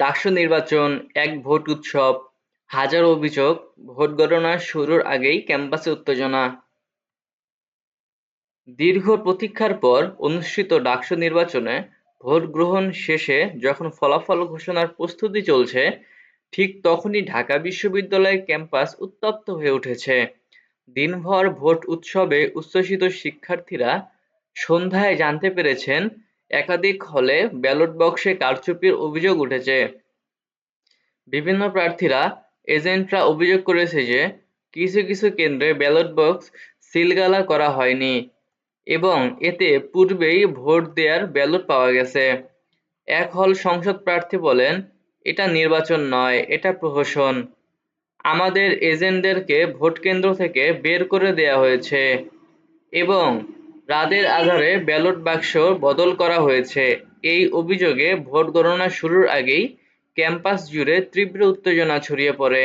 ডাকসু নির্বাচন এক ভোট উৎসব, হাজারো অভিযোগ, ভোট গণনা শুরুর আগেই ক্যাম্পাসে উত্তেজনা দীর্ঘ প্রতীক্ষার পর অনুষ্ঠিত ডাকসু নির্বাচনে ভোট গ্রহণ শেষে যখন ফলাফল ঘোষণার প্রস্তুতি চলছে, ঠিক তখনই ঢাকা বিশ্ববিদ্যালয় ক্যাম্পাস উত্তপ্ত হয়ে উঠেছে। দিনভর ভোট উৎসবে উচ্ছ্বসিত শিক্ষার্থীরা সন্ধ্যায় জানতে পেরেছেন একাধিক হলে ব্যালট বক্সে কারচুপির অভিযোগ উঠেছে। বিভিন্ন প্রার্থীরা এজেন্টরা অভিযোগ করেছে যে কিছু কিছু কেন্দ্রে ব্যালট বক্স সিলগালা করা হয়নি এবং এতে পূর্বেই ভোট দেয়ার ব্যালট পাওয়া গেছে। এক হল সংসদ প্রার্থী বলেন, এটা নির্বাচন নয়, এটা প্রহসন। আমাদের এজেন্টদেরকে ভোটকেন্দ্র থেকে বের করে দেয়া হয়েছে এবং রাতের আধারে ব্যালট বাক্স বদল করা হয়েছে। এই অভিযোগে ভোট গণনা শুরুর আগেই ক্যাম্পাস জুড়ে তীব্র উত্তেজনা ছড়িয়ে পড়ে।